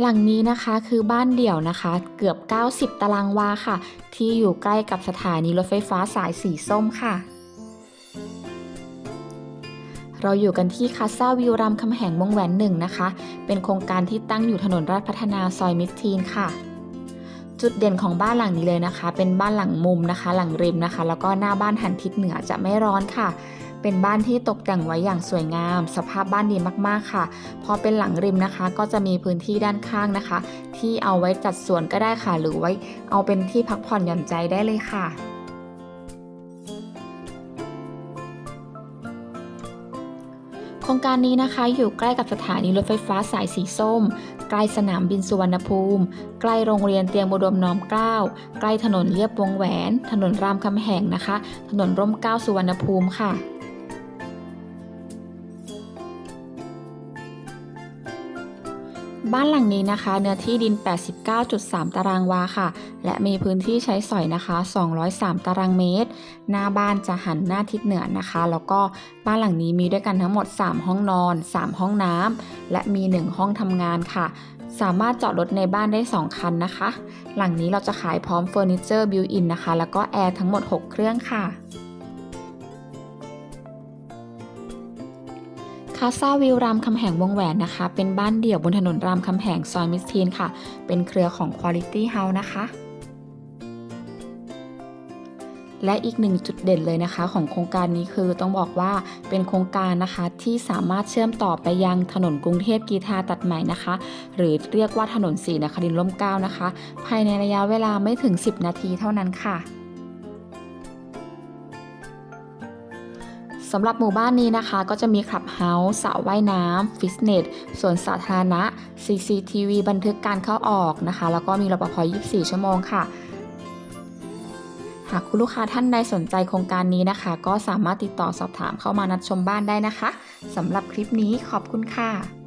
หลังนี้นะคะคือบ้านเดี่ยวนะคะ เกือบ 90 ตารางวาค่ะ ที่อยู่ใกล้กับสถานีรถไฟฟ้าสายสีส้มค่ะ เราอยู่กันที่คาซาวิวรามคำแหงวงแหวนหนึ่งนะคะ เป็นโครงการที่ตั้งอยู่ถนนราชพัฒนาซอยมิสทีนค่ะ จุดเด่นของบ้านหลังนี้เลยนะคะ เป็นบ้านหลังมุมนะคะ หลังริมนะคะ แล้วก็หน้าบ้านหันทิศเหนือจะไม่ร้อนค่ะ เป็นบ้านที่ตกแต่งไว้อย่างสวยงาม สภาพบ้านดีมากๆค่ะ พอเป็นหลังริมนะคะ ก็จะมีพื้นที่ด้านข้างนะคะ ที่เอาไว้จัดสวนก็ได้ค่ะ หรือไว้เอาเป็นที่พักผ่อนหย่อนใจได้เลยค่ะโครงการนี้นะคะอยู่ใกล้กับสถานีรถไฟฟ้าสายสีส้ม ใกล้สนามบินสุวรรณภูมิ ใกล้โรงเรียนเตรียมอุดมน้อมเกล้า ใกล้ถนนเลียบวงแหวน ถนนรามคำแหงนะคะ ถนนร่มเกล้าสุวรรณภูมิค่ะ บ้านหลังนี้นะคะ เนื้อที่ดิน 89.3 ตารางวาค่ะ และมีพื้นที่ใช้สอยนะคะ 203 ตารางเมตร หน้าบ้านจะหันหน้าทิศเหนือนะคะ แล้วก็บ้านหลังนี้มีด้วยกันทั้งหมด 3 ห้องนอน 3 ห้องน้ำและมี 1 ห้องทำงานค่ะ สามารถจอดรถในบ้านได้ 2 คันนะคะ หลังนี้เราจะขายพร้อมเฟอร์นิเจอร์บิวอินนะคะ แล้วก็แอร์ทั้งหมด 6 เครื่องค่ะ คาซาวิวรามคำแหงวงแหวนนะคะ เป็นบ้านเดี่ยวบนถนนรามคำแหงซอยมิสทีนค่ะ เป็นเครือของ Quality House นะคะ และอีกหนึ่งจุดเด่นเลยนะคะ ของโครงการนี้คือต้องบอกว่าเป็นโครงการนะคะที่สามารถเชื่อมต่อไปยังถนนกรุงเทพกีทาตัดใหม่นะคะ หรือเรียกว่าถนนสีนครินทร์ร่มเก้านะคะ ภายในระยะเวลาไม่ถึง 10 นาทีเท่านั้นค่ะ สำหรับหมู่บ้านนี้นะคะ ก็จะมีคลับเฮาส์สระว่ายน้ำฟิตเนสสวนสาธารณะ CCTV บันทึกการเข้าออกนะคะ แล้วก็มีรปภ 24 ชั่วโมงค่ะ หากคุณลูกค้าท่านใดสนใจโครงการนี้นะคะ ก็สามารถติดต่อสอบถามเข้ามานัดชมบ้านได้นะคะสำหรับคลิปนี้ขอบคุณค่ะ